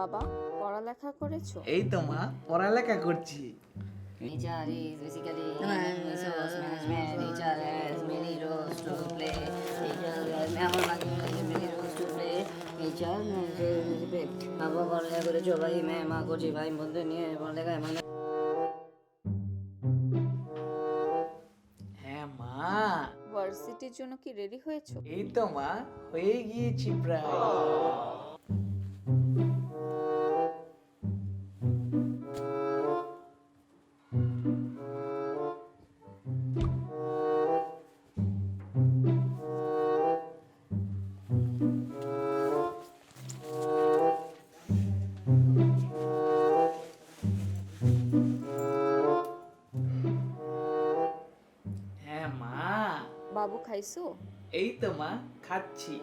বাবা পড়ালেখা করেছ? এই তো মা পড়ালেখা করছি। HR is basically resource management. HR has many roles to play. HR আমার মাঝে মাঝে many roles to play. HR বাবা পড়ালেখা করেছ ভাই? মা করছি ভাই বন্ধু নিয়ে পড়ালেখা মানে হ্যাঁ মা। ভার্সিটির জন্য কি রেডি হয়েছো? এই তো মা হয়ে গিয়েছি প্রায়। খাইছো এই তো মা খাচ্ছি।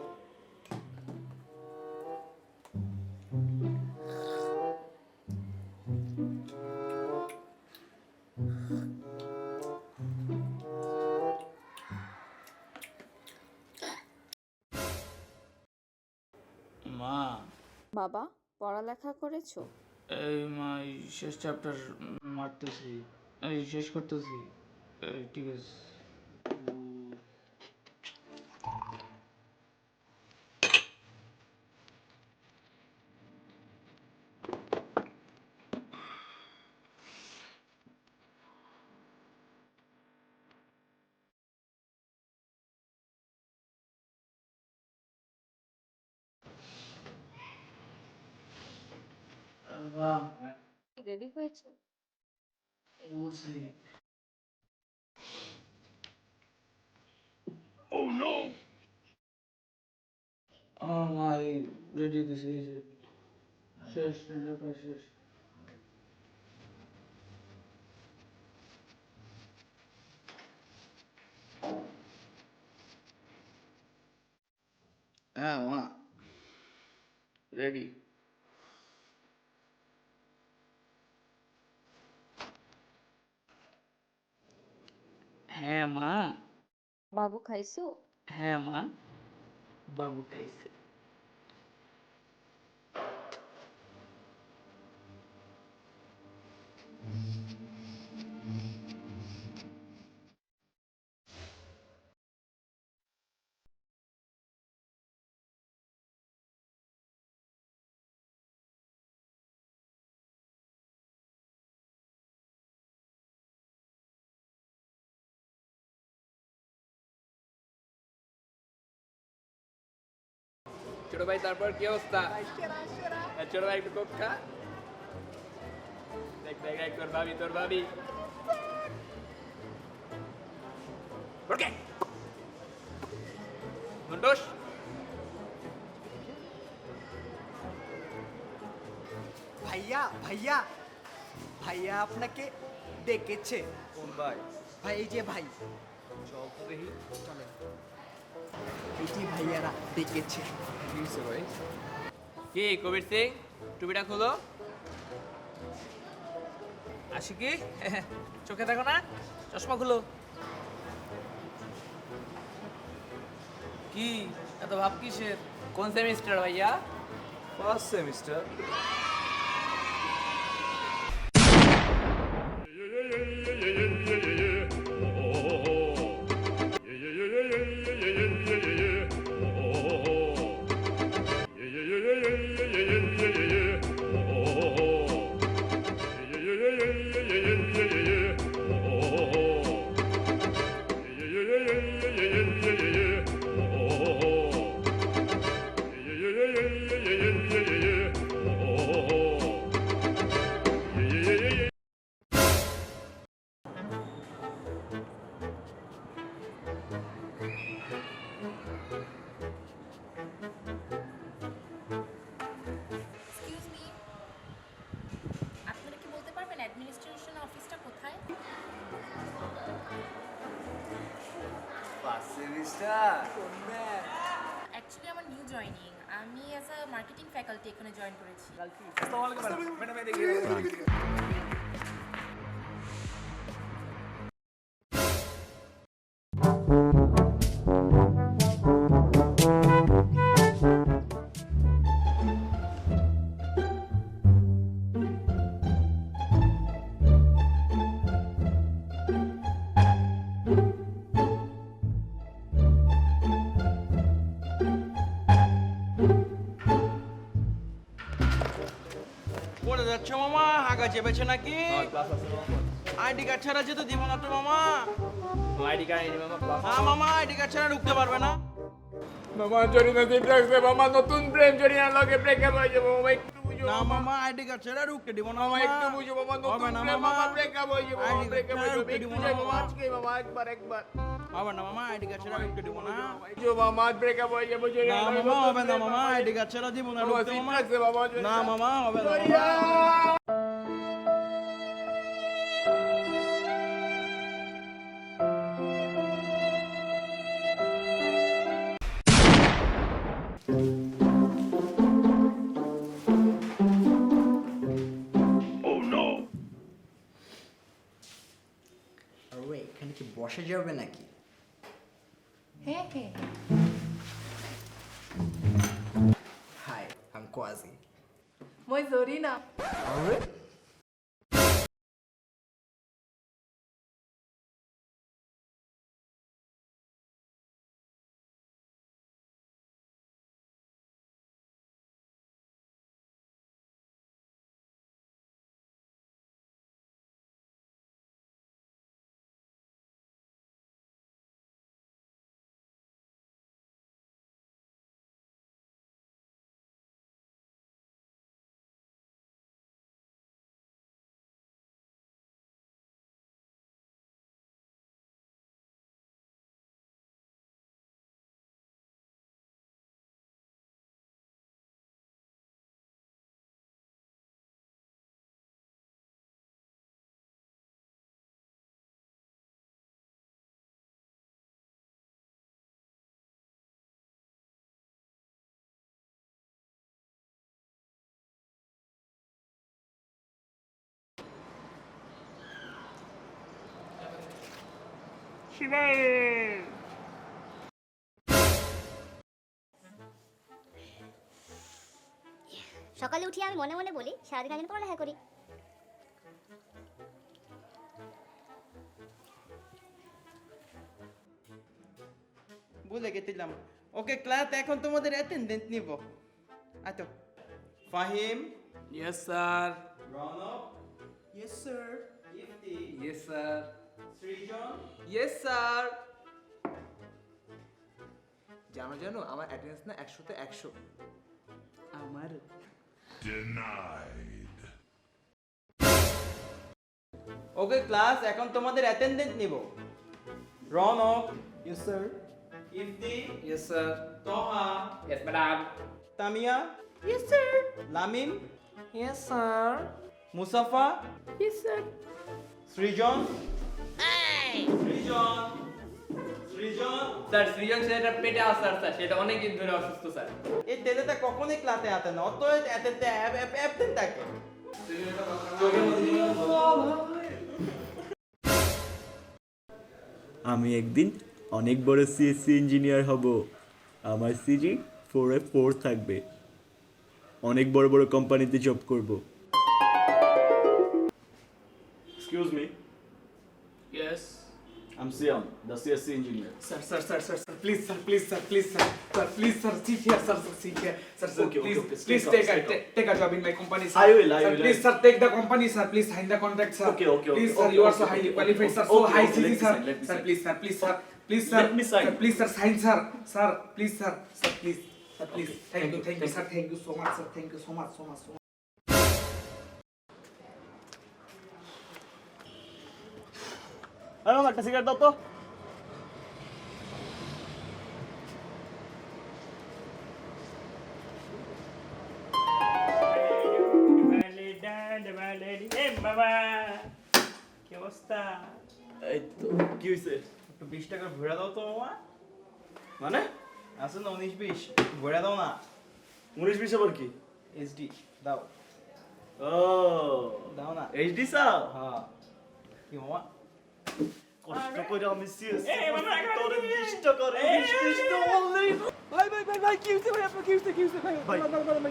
মা। বাবা পড়ালেখা করেছ? এই মা এই শেষ চ্যাপ্টার মারতেছি। এই শেষ করতেছি। এই ঠিক আছে। রেডি হয়েছো Uzi. Oh no! Oh my, ready this is it. শেষ লেখা শেষ হ্যাঁ মা রেডি হ্যাঁ মা। বাবু খাইছো? হ্যাঁ মা। বাবু খাইছে। ছোট ভাই তারপর কি অবস্থা? হ্যাঁ, ছোট ভাই একটু কোক খা। দেখ দেখ দেখ তোর ভাবি তোর ভাবি। ওকে ভাইয়া ভাইয়া ভাইয়া আপনাকে ডেকেছে। কোন ভাই? ভাই এই যে ভাই। চল দেখি। চলেন। এই ভাইয়ারা ডেকেছে কি ভাই কি কবির সিং টুপিটা খোলো। আসি কি চোখে দেখো না চশমা খুলো। কি এত ভাব কিসের? কোন সেমিস্টার ভাইয়া? First semester. অ্যাকচুয়ালি আমার নিউ জয়নিং আমি অ্যাজ আ মার্কেটিং ফ্যাকাল্টি এখানে জয়েন করেছি বোকা চেপেছে নাকি? আইডি কার্ড ছাড়া যেতে দিব না তো মামা। আইডি কার্ড মামা হ্যাঁ মামা আইডি কার্ড ছাড়া ঢুকতে পারবে না। মামা জরিনা দিন রাখছে মামা নতুন প্রেম জরিনা লগে ব্রেকআপ হয়ে যাবে। মামা একটু বুঝো। না মামা আইডি কার্ড ছাড়া ঢুকতে দিব না মামা একটু বুঝো মামা নতুন প্রেম মামা। মামা ব্রেকআপ হয়ে যাবে। মামা ID ব্রেকআপ হয়ে যাবে। একটু না, মামা। আজকে মামা একবার একবার হবে না মামা আইডি কার্ড ছাড়া ঢুকতে দিব না। বুঝো মামা ব্রেকআপ হয়ে যাবে না মামা হবে না মামা আইডি কার্ড ছাড়া দিব না। মামা ঢুকতে মামা মামা না মামা হবে না বসে যাবে নাকি হ্যাঁ হ্যাঁ হাই আম কোয়াজি মই জরিনা আরে সকালে উঠে আমি মনে মনে বলি সারাদিন আগে পড়ালেখা করি। ভুলে গেছিলাম। ওকে ক্লাস এখন তোমাদের অ্যাটেন্ডেন্স নিব। আচ্ছা। Fahim? Yes sir Ronak? Yes sir yes sir Srijan? Yes sir জানো জানো আমার অ্যাটেন্ডেন্স না একশোতে একশো। আমার। ওকে ক্লাস এখন তোমাদের অ্যাটেন্ডেন্স নিব। Ronak yes sir Ifti? Yes sir Toha? Yes madam Tamia? Yes sir Lamin? Yes sir Musafa? Yes sir Srijan? Sir Srijan পেটে আসার স্যার সেটা অনেক দিন ধরে অসুস্থ স্যার। এই তেলেটা কখনোই ক্লাসে আসে না অত অ্যাবসেন্ট থাকে। আমি একদিন অনেক বড় সিএসসি ইঞ্জিনিয়ার হব। আমার সিজি ফোরে ফোর থাকবে। অনেক বড় বড় কোম্পানিতে জব করব। Excuse me yes I'm Siam, the CSC engineer. Sir, sir, sir, sir, sir, please, sir, please, sir, please, sir, sir, please, sir, sit here, sir, sir, sit here, sir, sir, okay, please, okay, please, please take, a, take, a job in my company, sir. I will, I sir, will. Please, sir, take the company, sir, please sign the contract, sir. Okay, okay, okay. Please, sir, okay, you are so highly okay, qualified, okay, sir, so okay, high okay, sir. Sir, please, sir, please, sir, please, sir. Let me sign. Sir, please, sir, sign, sir, sir, please, sir, sir, please, sir, please. Thank you, thank you, sir, thank you so much, sir, thank you so much, so much, so much. একটা cigarette দাও তো। এই তো কি হয়েছে একটু বিশ টাকা ভরে দাও তো মামা। মানে? আছে না উনিশ বিশ? ভরে দাও না। উনিশ বিশ আবার কি? এইচডি দাও। ও। দাও না। এইচডি সাহ হ্যাঁ। কি মামা? কষ্ট করে আমি সিএসসি তোরে বিশটা করে বললেই ভাই ভাই ভাই ভাই কি হইছে ভাই আপনার? কি হইছে কি হইছে? ভাই ভাই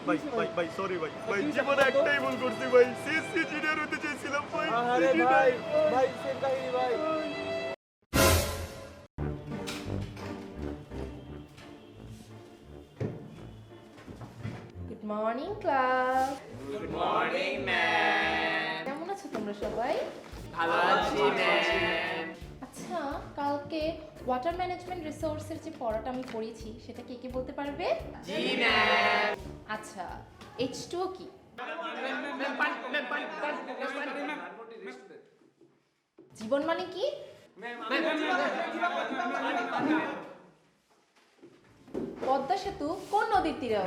ভাই ভাই ভাই সরি ভাই ভাই জীবনে একটাই ভুল করছি ভাই। সিএসসি হতে চাইছিলাম ভাই। আরে ভাই ভাই সেম কাহিনী ভাই। Good morning class good morning ma'am তোমরা সবাই? ভালো আছি ম্যাম ওয়াটার ম্যানেজমেন্ট রিসোর্সের যে পড়াটা আমি পড়িয়েছি সেটা কে কে বলতে পারবে জি ম্যাম আচ্ছা এইচ টু কি জীবন মানে কি পদ্মা সেতু কোন নদীর তীরে।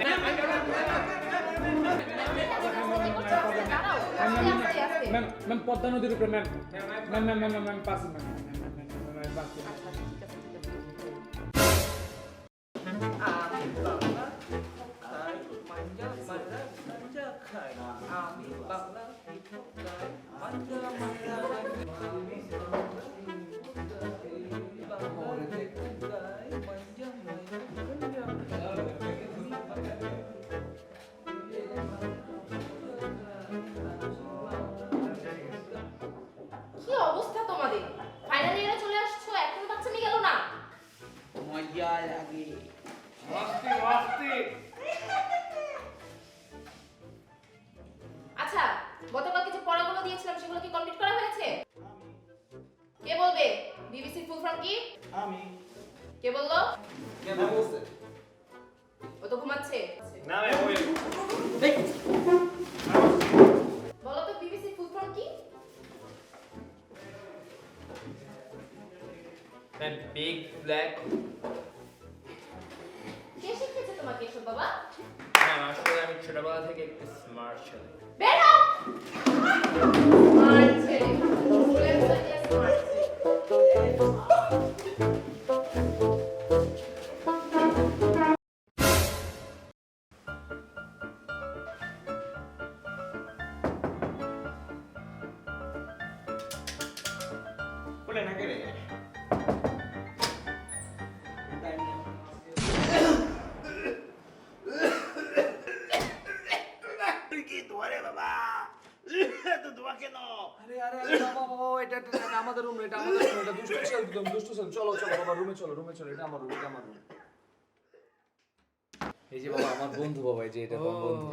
ম্যাম ম্যাম পদ্মা নদীর উপরে ma'am ma'am ma'am ma'am ma'am pass ma'am อะไรบ้างคุณ ผัดผักกะเพรา ঘুমাচ্ছে না ম্যাম ওই বলো তো বিবিসি ফুল ফর্ম কি? ম্যাম বিগ ব্ল্যাক রুমে চলো এটা আমার রুম এটা আমার রুম এই যে বাবা আমার বন্ধু বাবা এই যে এটা আমার বন্ধু।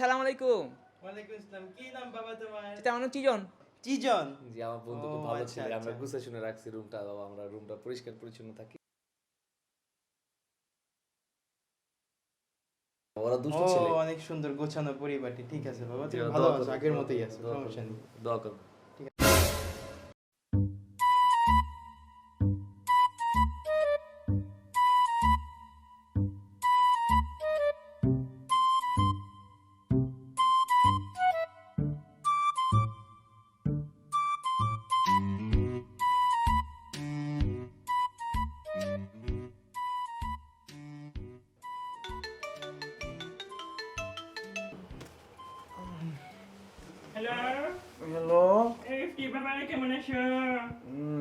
সালাম আলাইকুম। ওয়ালাইকুম আসসালাম। কি নাম বাবা তোমার? এটা আমার চিজন। চিজন? জি আমার বন্ধু খুব ভালো আচ্ছা, ছিল। আমরা আচ্ছা। গুছিয়ে শুনে রাখছি রুমটা বাবা আমরা রুমটা পরিষ্কার পরিচ্ছন্ন থাকি। ওরা দুষ্ট ছেলে। অনেক সুন্দর গোছানো পরিবারটি। ঠিক আছে বাবা তুমি ভালো আছো আগের মতোই আছো দোয়া সমস্যা নেই। দোয়া করো।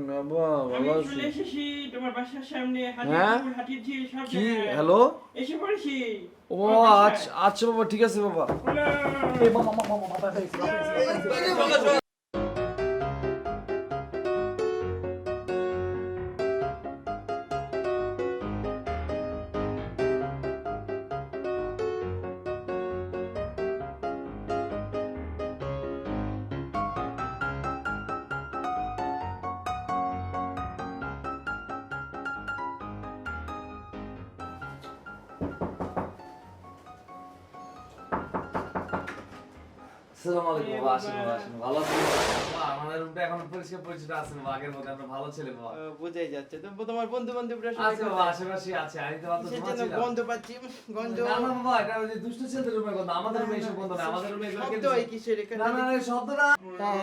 বাবা আমি ভালো চলে এসেছি তোমার বাসার সামনে হ্যাঁ? হাতির হাতির ঝিল সব কি হ্যালো এসে পড়েছি ও আচ্ছা আচ্ছা বাবা ঠিক আছে বাবা হ্যালো। আসসালামু আলাইকুম বাবা আসেন বাবা আসেন। ভালো আছেন? আমাদের রুমটা এখন পরিষ্কার পরিচ্ছন্ন আছে আগের মতো আমরা ভালো ছেলে বাবা বোঝাই যাচ্ছে। তো তোমার বন্ধু বান্ধবরা আছে বাবা আশেপাশে আছে আমি তো কিসের জন্য ঘুমাচ্ছিলাম। গন্ধ পাচ্ছি গন্ধ না না বাবা এটা ওই দুষ্ট ছেলেদের রুমের গন্ধ আমাদের রুমে এসব গন্ধ না আমাদের রুমে এগুলো শব্দ হয় কিসের এখানে? না না